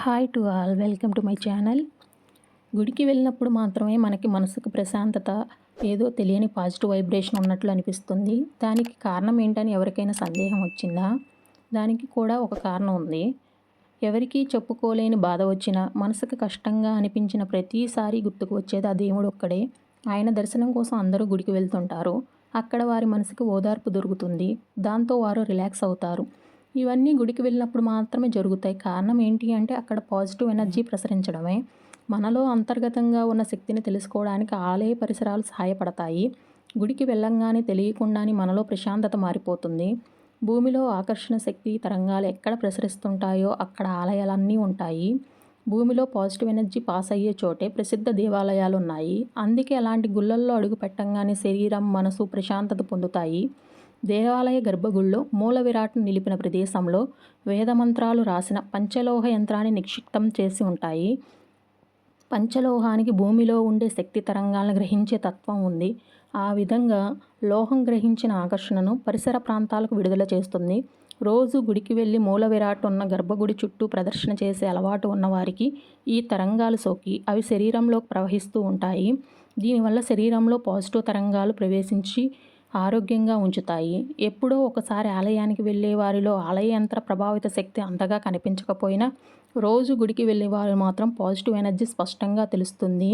Hi to all welcome to my channel గుడికి వెళ్ళినప్పుడు మాత్రమే మనకి మనసుకు ప్రశాంతత ఏదో తెలియని పాజిటివ్ వైబ్రేషన్ ఉన్నట్లు అనిపిస్తుంది. దానికి కారణం ఏంటని ఎవరికైనా సందేహం వచ్చిందా? దానికి కూడా ఒక కారణం ఉంది. ఎవరికీ చెప్పుకోలేని బాధ వచ్చినా మనసుకు కష్టంగా అనిపించిన ప్రతిసారి గుర్తుకు వచ్చేది ఆ దేవుడు ఒక్కడే. ఆయన దర్శనం కోసం అందరూ గుడికి వెళ్తుంటారు. అక్కడ వారి మనసుకు ఓదార్పు దొరుకుతుంది. దాంతో వారు రిలాక్స్ అవుతారు. ఇవన్నీ గుడికి వెళ్ళినప్పుడు మాత్రమే జరుగుతాయి. కారణం ఏంటి అంటే అక్కడ పాజిటివ్ ఎనర్జీ ప్రసరించడమే. మనలో అంతర్గతంగా ఉన్న శక్తిని తెలుసుకోవడానికి ఆలయ పరిసరాలు సహాయపడతాయి. గుడికి వెళ్ళంగానే తెలియకుండానే మనలో ప్రశాంతత మారిపోతుంది. భూమిలో ఆకర్షణ శక్తి తరంగాలు ఎక్కడ ప్రసరిస్తుంటాయో అక్కడ ఆలయాలన్నీ ఉంటాయి. భూమిలో పాజిటివ్ ఎనర్జీ పాస్ అయ్యే చోటే ప్రసిద్ధ దేవాలయాలు ఉన్నాయి అందుకే అలాంటి గుళ్ళల్లో అడుగు పెట్టంగానే శరీరం మనసు ప్రశాంతత పొందుతాయి. దేవాలయ గర్భగుడిలో మూల విరాట్ను నిలిపిన ప్రదేశంలో వేదమంత్రాలు రాసిన పంచలోహ యంత్రాన్ని నిక్షిప్తం చేసి ఉంటాయి. పంచలోహానికి భూమిలో ఉండే శక్తి తరంగాలను గ్రహించే తత్వం ఉంది. ఆ విధంగా లోహం గ్రహించిన ఆకర్షణను పరిసర ప్రాంతాలకు విడుదల చేస్తుంది. రోజు గుడికి వెళ్ళి మూల విరాట్ ఉన్న గర్భగుడి చుట్టూ ప్రదర్శన చేసే అలవాటు ఉన్నవారికి ఈ తరంగాలు సోకి అవి శరీరంలోకి ప్రవహిస్తూ ఉంటాయి. దీనివల్ల శరీరంలో పాజిటివ్ తరంగాలు ప్రవేశించి ఆరోగ్యంగా ఉంచుతాయి. ఎప్పుడో ఒకసారి ఆలయానికి వెళ్ళే వారిలో ఆలయ యంత్ర ప్రభావిత శక్తి అంతగా కనిపించకపోయినా రోజు గుడికి వెళ్ళే వారు మాత్రం పాజిటివ్ ఎనర్జీ స్పష్టంగా తెలుస్తుంది.